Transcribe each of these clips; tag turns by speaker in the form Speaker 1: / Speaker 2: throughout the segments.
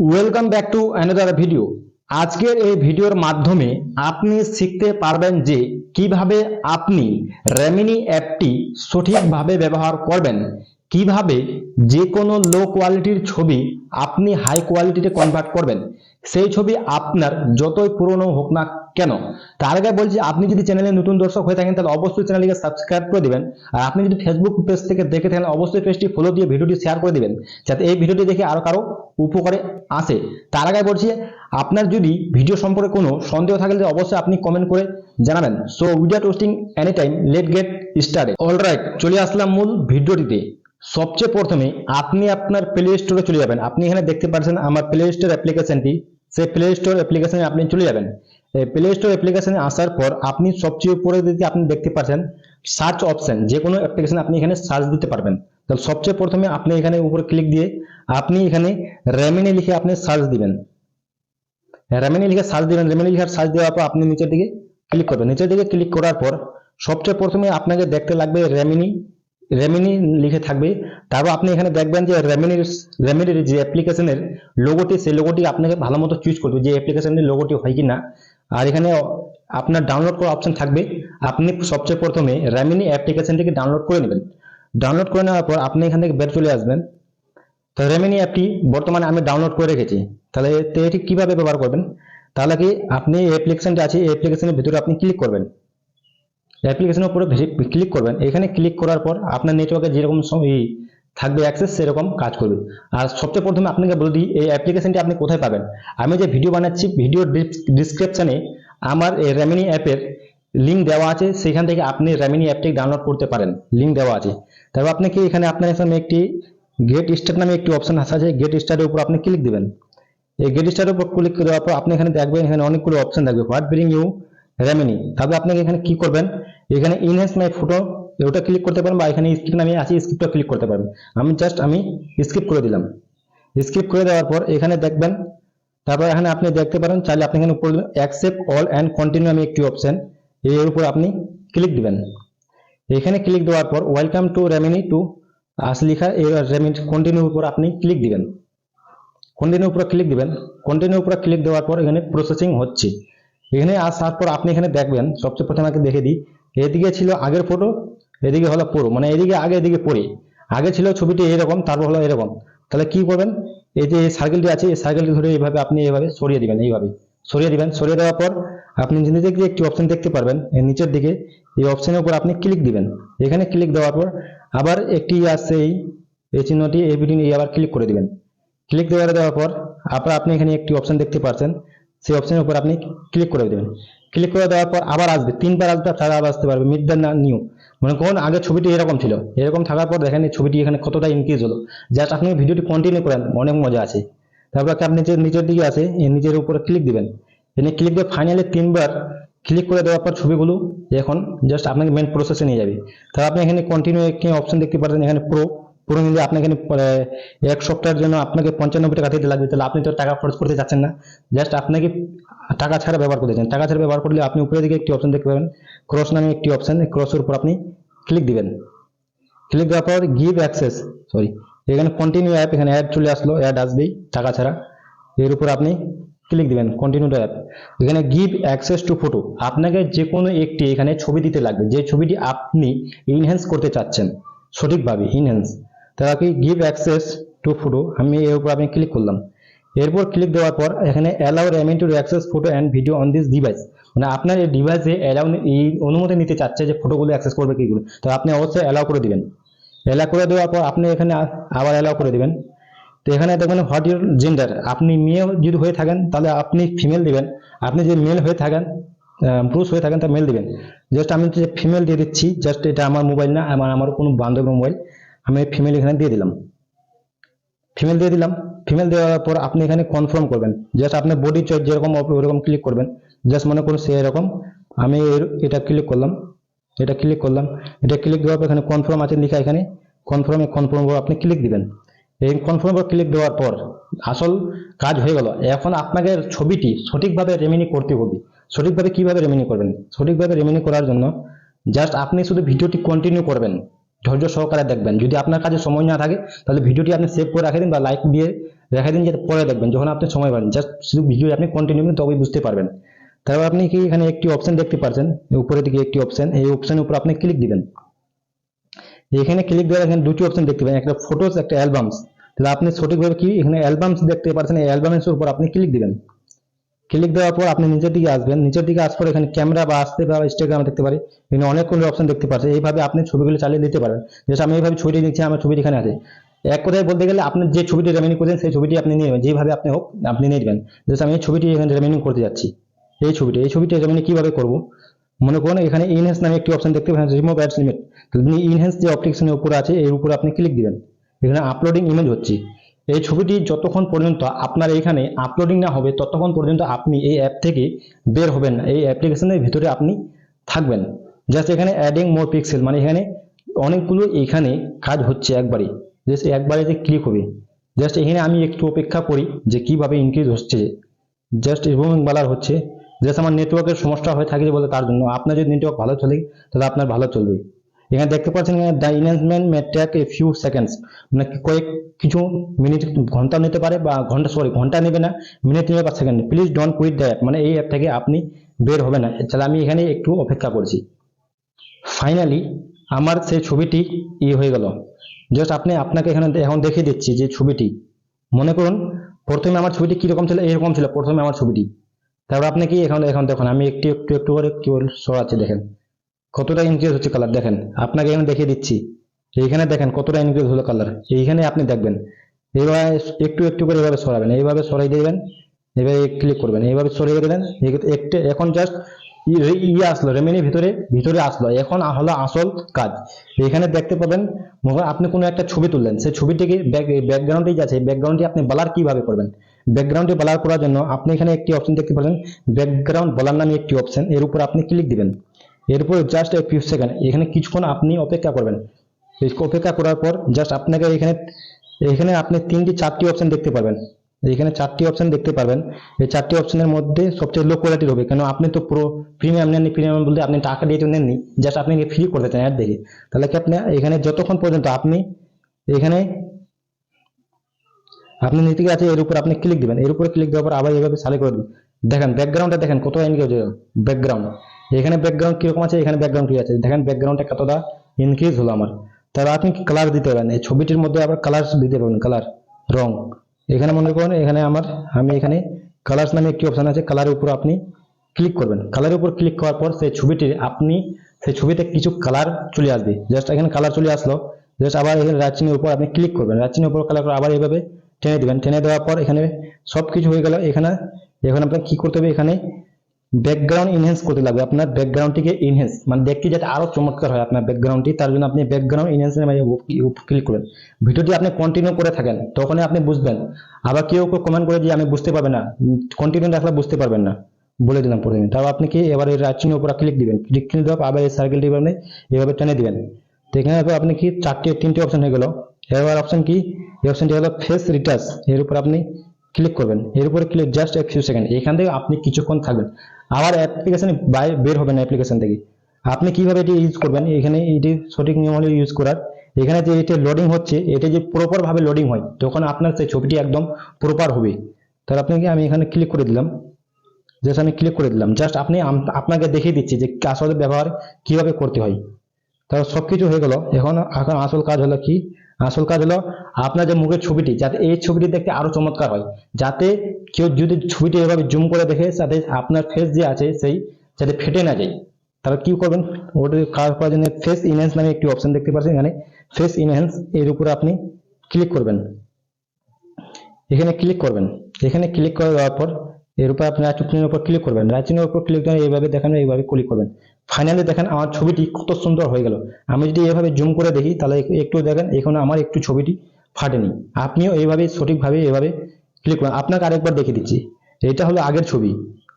Speaker 1: Welcome back to another video আজকের এই ভিডিওর মাধ্যমে আপনি শিখতে পারবেন যে কীভাবে আপনি রেমিনি অ্যাপটি সঠিকভাবে ব্যবহার করবেন, কীভাবে যে কোনো লো কোয়ালিটির ছবি আপনি হাই কোয়ালিটিতে কনভার্ট করবেন। সেই ছবি আপনার যতই পুরনো হোক না কেন? তার আগে বলছি, আপনি যদি চ্যানেলে নতুন দর্শক হয়ে থাকেন, তাহলে অবশ্যই চ্যানেলটিকে সাবস্ক্রাইব করে দিবেন। আর আপনি যদি ফেসবুক পেজ থেকে দেখে থাকেন, অবশ্যই পেজটি ফলো দিয়ে ভিডিওটি শেয়ার করে দিবেন, যাতে এই ভিডিওটি দেখে আরও কারও উপকারে আসে। তার আগে বলছি, আপনার যদি ভিডিও সম্পর্কে কোনো সন্দেহ থাকলে অবশ্যই আপনি কমেন্ট করে জানাবেন। So without wasting any time let get started alright চলে আসলাম মূল ভিডিওটিতে সবচেয়ে প্রথমে আপনি আপনার প্লে স্টোরে চলে যাবেন। আপনি এখানে দেখতে পাচ্ছেন, আমার প্লে স্টোর অ্যাপ্লিকেশনটি সেই প্লে স্টোর অ্যাপ্লিকেশনে আপনি চলে যাবেন। প্লে স্টোর অ্যাপ্লিকেশনে আসার পর আপনি সবচেয়ে উপরে দিকে আপনি দেখতে পাচ্ছেন সার্চ অপশন যে কোনো অ্যাপ্লিকেশন আপনি এখানে সার্চ দিতে পারবেন। তাহলে সবচেয়ে প্রথমে আপনি এখানে উপরে ক্লিক দিয়ে আপনি এখানে রেমিনি লিখে আপনি সার্চ দিবেন। রেমিনি লিখে সার্চ দিবেন। রেমিনি লিখে সার্চ দেওয়ার পর আপনি নিচের দিকে ক্লিক করবেন। নিচের দিকে ক্লিক করার পর সবচেয়ে প্রথমে আপনাকে দেখতে লাগবে রেমিনি রেমিনি লিখে থাকবে। তারপর আপনি এখানে দেখবেন যে রেমিনির রেমিনির যে অ্যাপ্লিকেশনের লোগোটি সেই লোগোটি আপনাকে ভালো মতো চুজ করবে যে অ্যাপ্লিকেশনের লোগোটি হয় কি না আর এখানে আপনার ডাউনলোড করার অপশন থাকবে। আপনি সবচেয়ে প্রথমে রেমিনি অ্যাপ্লিকেশনটিকে ডাউনলোড করে নেবেন। ডাউনলোড করে নেওয়ার পর আপনি এখান থেকে বের চলে আসবেন। তো রেমিনি অ্যাপটি বর্তমানে আমি ডাউনলোড করে রেখেছি। তাহলে এটি কীভাবে ব্যবহার করবেন? তাহলে কি আপনি অ্যাপ্লিকেশনটি আছে, এই অ্যাপ্লিকেশনের ভিতরে আপনি ক্লিক করবেন। অ্যাপ্লিকেশনের উপরে ক্লিক করবেন। এখানে ক্লিক করার পর আপনার নেটওয়ার্কে যেরকম এই থাকবে অ্যাক্সেস সেরকম কাজ করবে। আর সবচেয়ে প্রথমে আপনাকে বলে দিই, এই অ্যাপ্লিকেশনটি আপনি কোথায় পাবেন? আমি যে ভিডিও বানাচ্ছি ভিডিও ডিসক্রিপশনে আমার এই রেমিনি অ্যাপের লিঙ্ক দেওয়া আছে। সেখান থেকে আপনি রেমিনি অ্যাপটি ডাউনলোড করতে পারেন। লিঙ্ক দেওয়া আছে। তারপর আপনাকে এখানে আপনার এখানে একটি গেট স্টার্ট নামে একটি অপশন আসা আছে। গেট স্টার্টের উপর আপনি ক্লিক দিবেন। এই গেট স্টারের উপর ক্লিক দেওয়ার পর আপনি এখানে দেখবেন, এখানে অনেকগুলো অপশন থাকবে। হোয়াট ব্রিং ইউ রেমিনি তবে আপনাকে এখানে কি করবেন? এখানে ইনহেন্স মাই ফটো ওটা ক্লিক করতে পারেন বা এখানে স্ক্রিপ নামে আছে স্ক্রিপ্টটা ক্লিক করতে পারবেন আমি জাস্ট আমি স্কিপ করে দিলাম। স্কিপ করে দেওয়ার পর এখানে দেখবেন, তারপর এখানে আপনি দেখতে পারেন, চাইলে আপনি এখানে উপর অ্যাকসেপ্ট অল অ্যান্ড কন্টিনিউ আমি একটি অপশন এর উপর আপনি ক্লিক দিবেন। এখানে ক্লিক দেওয়ার পর welcome to Remini to us লিখা এই রেমিনি কন্টিনিউ উপর আপনি ক্লিক দিবেন। কন্টিনিউ উপর ক্লিক দিবেন। কন্টিনিউ উপর ক্লিক দেওয়ার পর এখানে প্রসেসিং হচ্ছে। এখানে আসার পর আপনি এখানে দেখবেন, সবচেয়ে প্রথমে আমাকে দেখে দিই। এদিকে ছিল আগের ফটো এদিকে হলো পুরো। মানে এদিকে আগে, এদিকে পরে। আগে ছিল ছবিটি এরকম, তারপর হলো এরকম। তাহলে কি করবেন? এই যে সার্কেলটি আছে, এই সার্কেলটি ধরে এইভাবে আপনি এইভাবে সরিয়ে দিবেন, এইভাবে। সরিয়ে দিবেন, সরিয়ে দেওয়ার পর আপনি নিজে থেকে একটি অপশন দেখতে পারবেন এই নিচের দিকে। এই অপশনের উপর আপনি ক্লিক দিবেন। এখানে ক্লিক দেওয়ার পর আবার একটি আসছে এই এই চিহ্নটি, এই বিটিং এই আবার ক্লিক করে দিবেন। ক্লিক দেওয়ার দেওয়ার পর আবার আপনি এখানে একটি অপশন দেখতে পাচ্ছেন সেই অপশনের উপর আপনি ক্লিক করে দেবেন। ক্লিক করে দেওয়ার পর আবার আসবে, তিনবার আসবে তারা আবার আসতে পারবে মিড দ্য নিউ মানে কোন আগে ছবিটি এরকম ছিল। এরকম থাকার পর দেখেন এই ছবিটি এখানে কতটা ইনক্রিজ হলো। জাস্ট আপনি ভিডিওটি কন্টিনিউ করেন, অনেক মজা আছে। তারপর আপনি যে নিচের দিকে আছে, এই নিচের উপরে ক্লিক দিবেন। এনে ক্লিক দিয়ে ফাইনালি তিনবার ক্লিক করে দেওয়ার পর ছবিগুলো এখন জাস্ট আপনাকে মেন প্রসেসে নিয়ে যাবে। তারপর আপনি এখানে কন্টিনিউ একটি অপশন দেখতে পাচ্ছেন, এখানে প্রো পুরো মিলিয়ে আপনাকে এক সপ্তাহের জন্য আপনাকে পঞ্চানব্বই টাকা দিতে লাগবে। তাহলে আপনি তো টাকা খরচ করতে চাচ্ছেন না। জাস্ট আপনাকে টাকা ছাড়া ব্যবহার করতে চান। টাকা ছাড়া ব্যবহার করলে আপনি উপরের দিকে একটি অপশন দেখতে পাবেন। ক্রস নামে একটি অপশন ক্রসের উপর আপনি ক্লিক দিবেন। ক্লিক দেওয়ার পর গিভ অ্যাক্সেস সরি এখানে কন্টিনিউ অ্যাপ এখানে অ্যাড চলে আসলো। অ্যাড আসবেই, টাকা ছাড়া। এর উপর আপনি ক্লিক দিবেন কন্টিনিউ অ্যাপ এখানে গিভ অ্যাক্সেস টু ফটো আপনাকে যে কোনো একটি এখানে ছবি দিতে লাগবে। যে ছবিটি আপনি ইনহ্যান্স করতে চাচ্ছেন, সঠিকভাবে ইনহ্যান্স তারা কি গিভ অ্যাক্সেস টু ফটো আমি এর উপর আমি ক্লিক করলাম। এরপর ক্লিক দেওয়ার পর এখানে allow Remini to access photo and video on this device মানে আপনার এই ডিভাইসে অ্যালাউ এই অনুমতি নিতে চাচ্ছে যে ফটোগুলো অ্যাক্সেস করবে কিগুলো তো আপনি অবশ্যই অ্যালাউ করে দিবেন। অ্যালাউ করে দেওয়ার পর আপনি এখানে আবার অ্যালাউ করে দিবেন। তো এখানে দেখবেন হোয়াট ইউর জেন্ডার আপনি মেয়ে যদি হয়ে থাকেন, তাহলে আপনি ফিমেল দিবেন। আপনি যদি মেল হয়ে থাকেন পুরুষ হয়ে থাকেন, তা মেল দিবেন। জাস্ট আমি ফিমেল দিয়ে দিচ্ছি জাস্ট এটা আমার মোবাইল না, আমার আমার কোনো বান্ধবের মোবাইল আমি ফিমেল এখানে দিয়ে দিলাম। ফিমেল দিয়ে দিলাম। ফিমেল দেওয়ার পর আপনি এখানে কনফার্ম করবেন। জাস্ট আপনার বডি চয়েস যেরকম ওরকম ক্লিক করবেন। জাস্ট মনে করুন সে এরকম। আমি এটা ক্লিক করলাম। এটা ক্লিক করলাম। এটা ক্লিক দেওয়ার পর এখানে কনফার্ম আছে লেখা এখানে। কনফার্মে কনফার্ম আপনি ক্লিক দিবেন। এই কনফার্ম ক্লিক দেওয়ার পর আসল কাজ হয়ে গেল। এখন আপনাকে ছবিটি সঠিকভাবে রেমিনি করতে হবে। সঠিকভাবে কীভাবে রেমিনি করবেন? সঠিকভাবে রেমিনি করার জন্য জাস্ট আপনি শুধু ভিডিওটি কন্টিনিউ করবেন। ধৈর্য সহকারে দেখবেন। যদি আপনার কাছে সময় না থাকে, তাহলে ভিডিওটি আপনি সেভ করে রাখে দিন বা লাইক দিয়ে রেখে দিন যাতে পরে দেখবেন, যখন আপনি সময় পাবেন। জাস্ট শুধু ভিডিও আপনি কন্টিনিউ করবেন, তবেই বুঝতে পারবেন। তারপর আপনি কি এখানে একটি অপশন দেখতে পাচ্ছেন উপরের দিকে একটি অপশন এই অপশনের উপর আপনি ক্লিক দিবেন। এখানে ক্লিক দেওয়ার এখানে দুটি অপশন দেখতে পাবেন, একটা ফটোস একটা অ্যালবামস তাহলে আপনি সঠিকভাবে কি এখানে অ্যালবামস দেখতে পাচ্ছেন এই অ্যালবামসের উপর আপনি ক্লিক দিবেন। ক্লিক দেওয়ার পর আপনি নিচের দিকে আসবেন। নিচের দিকে আসার পর এখানে ক্যামেরা বা আসতে বা ইনস্টাগ্রাম দেখতে পারি। এখানে অনেকগুলো অপশন দেখতে পাচ্ছেন এইভাবে আপনি ছবিগুলো চালিয়ে দিতে পারেন যেটা আমি এইভাবে ছবিটি দেখছি আমার ছবিটি এখানে আছে। এক কথায় বলতে গেলে আপনি যে ছবিটি রেমিনিং করছেন, সেই ছবিটি আপনি নিয়ে নেবেন। যেভাবে আপনি হোক, আপনি নিয়ে নেবেন। যেটা আমি এই ছবিটি এখানে রেমিনিং করতে যাচ্ছি। এই ছবিটি এই ছবিটি রেমিনিং কীভাবে করব? মনে করুন, এখানে ইনহেন্স নামে একটি অপশন দেখতে পাবেন রিমুভ অ্যাডস লিমিট ইনহেন্স যে অপশনের উপরে আছে, এর উপরে আপনি ক্লিক দিবেন। এখানে আপলোডিং ইমেজ হচ্ছে। এই ছবিটি যতক্ষণ পর্যন্ত আপনার এখানে আপলোডিং না হবে, ততক্ষণ পর্যন্ত আপনি এই অ্যাপ থেকে বের হবেন না। এই অ্যাপ্লিকেশনের ভিতরে আপনি থাকবেন। জাস্ট এখানে অ্যাডিং মোর পিক্সেল মানে এখানে অনেকগুলো এখানে কাজ হচ্ছে একবারে। জাস্ট একবারে যে ক্লিক হবে। জাস্ট এখানে আমি একটু অপেক্ষা করি যে কীভাবে ইনক্রিজ হচ্ছে। জাস্ট রিমুভিং বালার হচ্ছে। জাস্ট আমার নেটওয়ার্কের সমস্যা হয়ে থাকে বলে তার জন্য। আপনার যদি নেটওয়ার্ক ভালো চলে, তাহলে আপনার ভালো চলবে। এখানে দেখতে পাচ্ছেন the enhancement may take a few seconds মানে কয়েক কিছু মিনিট ঘণ্টা নিতে পারে বা ঘণ্টা সরি ঘণ্টা নেবে না মিনিট নেবে বা second please don't quit the app মানে এই অ্যাপ থেকে আপনি বের হবে না। তাহলে আমি এখানে একটু অপেক্ষা করছি। ফাইনালি আমার সেই ছবিটি ই হয়ে গেল। জাস্ট আপনি আপনাকে এখানে এখন দেখিয়ে দিচ্ছি যে ছবিটি। মনে করুন, প্রথমে আমার ছবিটি কীরকম ছিল এরকম ছিল, প্রথমে আমার ছবিটি। তারপর আপনি কি এখন এখন দেখুন, আমি একটু একটু একটু করে কি সরাচ্ছি, দেখেন। কতটা ইনক্রিজ হচ্ছে কালার দেখেন, আপনাকে এখানে দেখিয়ে দিচ্ছি। এইখানে দেখেন কতটা ইনক্রিজ হলো কালার এইখানে আপনি দেখবেন, এইভাবে একটু একটু করে এভাবে সরাবেন। এইভাবে সরাই দেবেন এভাবে ক্লিক করবেন। এইভাবে সরিয়ে একটু এখন জাস্ট ইয়ে আসলো রেমেনির ভিতরে ভিতরে আসলো। এখন হলো আসল কাজ। এখানে দেখতে পাবেন আপনি কোনো একটা ছবি তুললেন। সেই ছবিটিকে ব্যাকগ্রাউন্ডে যে আছে ব্যাকগ্রাউন্ডটি আপনি বালার কীভাবে করবেন? ব্যাকগ্রাউন্ডে বালার করার জন্য আপনি এখানে একটি অপশন দেখতে পাবেন ব্যাকগ্রাউন্ড বলার নামে একটি অপশন এর উপর আপনি ক্লিক দিবেন। এরপর জাস্ট এক ফিউ সেকেন্ড এখানে কিছুক্ষণ আপনি অপেক্ষা করবেন। অপেক্ষা করার পর জাস্ট আপনাকে এখানে এখানে আপনি তিনটি, চারটি অপশন দেখতে পাবেন এখানে চারটি অপশন দেখতে পারবেন। এই চারটি অপশনের মধ্যে সবচেয়ে লো কোয়ালিটির হবে। কেন আপনি তো পুরো প্রিমিয়াম নেননি প্রিমিয়াম বলতে আপনি টাকা দিয়ে তো নেননি জাস্ট আপনি ফ্রি করতে চান অ্যাড দেখে। তাহলে কি আপনি এখানে যতক্ষণ পর্যন্ত আপনি এখানে, আপনি নিতে আছে, এর উপর আপনি ক্লিক দিবেন। এর উপরে ক্লিক দেওয়ার পর আবার এভাবে সালে করে দিবেন। দেখেন ব্যাকগ্রাউন্ডটা দেখেন, কত এনগেজ ব্যাকগ্রাউন্ড এখানে ব্যাকগ্রাউন্ড কীরকম আছে? এখানে ব্যাকগ্রাউন্ড কি আছে? দেখেন ব্যাকগ্রাউন্ডটা কতটা ইনক্রিজ হলো আমার। তাহলে আপনি কালার দিতে পারেন? এই ছবিটির মধ্যে আবার কালার দিতে পারবেন কালার রং। এখানে মনে করেন, এখানে আমার, আমি এখানে কালার্স নামে একটি অপশন আছে কালারের উপর আপনি ক্লিক করবেন। কালারের উপর ক্লিক করার পর সেই ছবিটির আপনি, সেই ছবিতে কিছু কালার চলে আসবে। জাস্ট এখানে কালার চলে আসলো জাস্ট আবার এখানে রাচিনের উপর আপনি ক্লিক করবেন। রাচিনের উপর কালার করে আবার এভাবে টেনে দিবেন। টেনে দেওয়ার পর এখানে সব কিছু হয়ে গেল। এখানে, এখন আপনার কি করতে হবে? এখানে ব্যাকগ্রাউন্ড ইনহেন্স করতে লাগবে। আপনার ব্যাকগ্রাউন্ডটিকে ইনহেন্স মানে দেখতে যাতে আরও চমৎকার হয় আপনার ব্যাকগ্রাউন্ডটি তার জন্য আপনি ব্যাকগ্রাউন্ড ইনহেন্স ক্লিক করবেন ভিডিওটি আপনি কন্টিনিউ করে থাকেন, তখনই আপনি বুঝবেন। আবার কেউ কেউ কমেন্ট করে যে আমি বুঝতে পারবেন না কন্টিনিউ রাখলে বুঝতে পারবেন না। বলে দিলাম প্রথমে। তারপর আপনি কি এবার এই রাচিনের উপর ক্লিক দিবেন। ক্লিক করে দেওয়ার আবার এই সার্কেলটি আপনি এভাবে টেনে দিবেন। তো এখানে আপনি কি চারটি, তিনটি অপশন হয়ে গেল। এবার অপশন কি? এই অপশনটি হলো ফেস রিটাচ এর উপর আপনি ক্লিক করবেন। এর উপরে ক্লিক জাস্ট এক ফিউ সেকেন্ড এখান থেকে আপনি কিছুক্ষণ থাকবেন। আবার অ্যাপ্লিকেশন বের হবে না অ্যাপ্লিকেশন থেকে। আপনি কীভাবে এটি ইউজ করবেন? এখানে এটি সঠিক নিয়ম হলো ইউজ করার। এখানে যে এটা লোডিং হচ্ছে, এটা যে প্রপার ভাবে লোডিং হয় তখন আপনার সেই ছবিটি একদম প্রপার হবে, তাহলে আপনি কি আমি এখানে ক্লিক করে দিলাম। জাস্ট আমি ক্লিক করে দিলাম। জাস্ট আপনি আপনাকে দেখিয়ে দিচ্ছি যে আসলে ব্যবহার কীভাবে করতে হয়। তাহলে সবকিছু হয়ে গেল। এখন এখন আসল কাজ হলো কি? আসল কাজ হলো আপনার যে মুখের ছবিটি, যাতে এই ছবিটি দেখতে আরও চমৎকার হয়। যাতে কেউ যদি ছবিটি এভাবে জুম করে দেখে যাতে আপনার ফেস যে আছে সেই যাতে ফেটে না যায়। তাহলে কি করবেন? ওটা কাজ করার জন্য ফেস ইনহ্যান্স নামে একটি অপশন দেখতে পাচ্ছেন এখানে। ফেস ইনহ্যান্স এর উপরে আপনি ক্লিক করবেন। এখানে ক্লিক করবেন। এখানে ক্লিক করে দেওয়ার পর এর উপর আপনি রাইচিনের উপর ক্লিক করবেন। রাইচিনের উপর ক্লিক করে এইভাবে দেখেন, এইভাবে ক্লিক করবেন। ফাইনালি দেখেন আমার ছবিটি কত সুন্দর হয়ে গেল। আমি যদি এভাবে জুম করে দেখি, তাহলে একটু দেখেন, এখানে আমার একটু ছবিটি ফাটেনি। আপনিও এইভাবে, সঠিকভাবে এভাবে ক্লিক করুন। আপনাকে আরেকবার দেখিয়ে দিচ্ছি। এটা হলো আগের ছবি।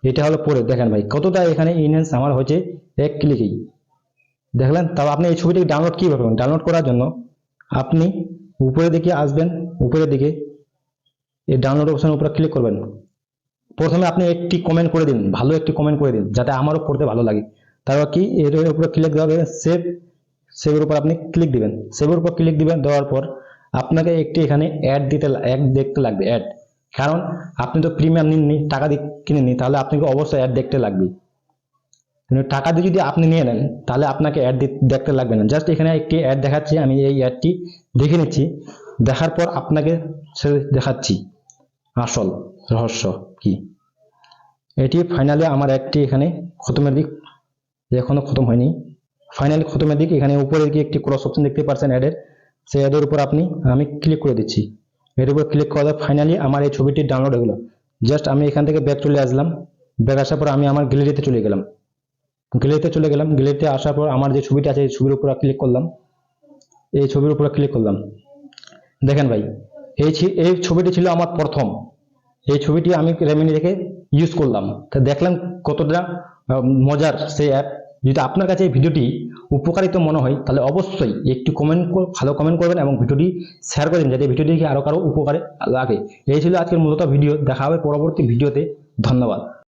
Speaker 1: এটা হলো পরে। দেখেন ভাই, কতটা এখানে ইনহ্যান্স আমার হয়েছে এক ক্লিকেই দেখলেন? তাও আপনি এই ছবিটি ডাউনলোড কীভাবে করবেন? ডাউনলোড করার জন্য আপনি উপরের দিকে আসবেন, উপরের দিকে এই ডাউনলোড অপশনের উপরে ক্লিক করবেন। প্রথমে আপনি একটি কমেন্ট করে দিন, ভালো একটি কমেন্ট করে দিন, যাতে আমারও পড়তে ভালো লাগে। তারপর কি? এর উপরে ক্লিক দেওয়া হবে সেভ সেভের উপর আপনি ক্লিক দিবেন। সেভের উপর ক্লিক দিবেন, দেওয়ার পর আপনাকে একটি এখানে অ্যাড দিতে অ্যাড দেখতে লাগবে অ্যাড কারণ আপনি তো প্রিমিয়াম নিননি টাকা দিয়ে কিনেনি তাহলে আপনাকে অবশ্যই অ্যাড দেখতে লাগবে কিন্তু টাকা দিয়ে যদি আপনি নিয়ে নেন, তাহলে আপনাকে অ্যাড দেখতে লাগবে না। জাস্ট এখানে একটি অ্যাড দেখাচ্ছি, আমি এই অ্যাডটি দেখে নিচ্ছি। দেখার পর আপনাকে সে দেখাচ্ছি। আসল, রহস্য। কি? এটি ফাইনালি আমার একটি এখানে খতমের দিক এখনও খতম হয়নি। ফাইনালি খতমের দিক, এখানে উপরে দিকে একটি ক্রস অপশন দেখতে পাচ্ছেন অ্যাডের সেই অ্যাডের উপর আপনি, আমি ক্লিক করে দিচ্ছি। এর উপর ক্লিক করার ফাইনালি আমার এই ছবিটি ডাউনলোড গেলো। জাস্ট আমি এখান থেকে ব্যাক চলে আসলাম। ব্যাক আসার পর আমি আমার গ্যালারিতে চলে গেলাম। গ্যালারিতে চলে গেলাম। গ্যালারিতে আসার পর আমার যে ছবিটা আছে, এই ছবির উপর ক্লিক করলাম। এই ছবির উপর ক্লিক করলাম। দেখেন ভাই, এই এই ছবিটি ছিল আমার প্রথম। এই ছবিটি আমি রেমিনি রেখে ইউজ করলাম। তো দেখলাম কতটা মজার সেই অ্যাপ যদি আপনার কাছে এই ভিডিওটি উপকারিত মনে হয়, তাহলে অবশ্যই একটু কমেন্ট ভালো কমেন্ট করবেন এবং ভিডিওটি শেয়ার করে দিন যাতে ভিডিওটি দেখে আরও কারও উপকারে লাগে। এই ছিল আজকের মূলত ভিডিও। দেখা হবে পরবর্তী ভিডিওতে। ধন্যবাদ।